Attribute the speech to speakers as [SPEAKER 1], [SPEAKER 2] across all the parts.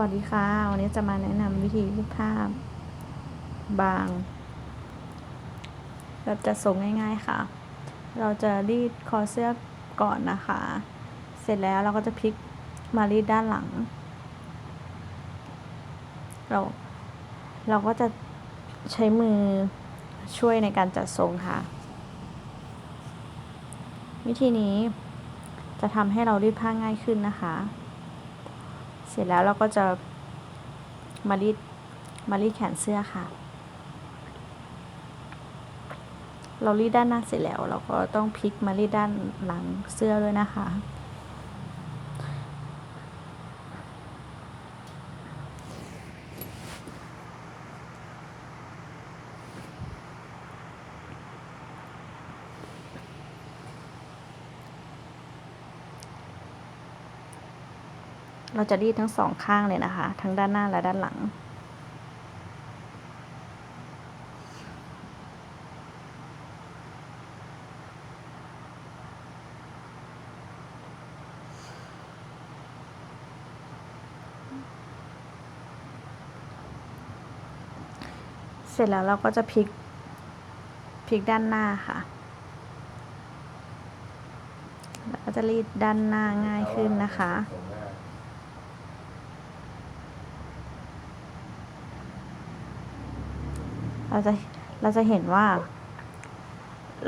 [SPEAKER 1] วัสดีค่ะ วันนี้จะมาแนะนำวิธีรีดผ้าบางแบบจะทรงง่าย ๆค่ะ เราจะรีดคอเสื้อก่อนนะคะ เสร็จแล้วเราก็จะพลิกมารีดด้านหลัง เราเราก็จะใช้มือช่วยในการจัดทรงค่ะ วิธีนี้จะทำให้เรารีดผ้าง่ายขึ้นนะคะ เสร็จแล้วเราก็จะมารีดมารีดแขนเสื้อค่ะ เรารีดด้านหน้าเสร็จแล้ว เราก็ต้องพลิกมารีดด้านหลังเสื้อด้วยนะคะ เราจะรีดทั้งสองข้างเลยนะคะ ทั้งด้านหน้าและด้านหลัง เสร็จแล้วเราก็จะพลิกพลิกด้านหน้าค่ะแล้วก็จะรีดด้านหน้าง่ายขึ้นนะคะ เราจะเราจะเห็นว่า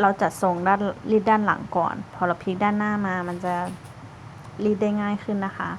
[SPEAKER 1] เราจัดทรงด้านรีดด้านหลังก่อน พอเราพลิกด้านหน้ามา มันจะรีดได้ง่ายขึ้นนะคะ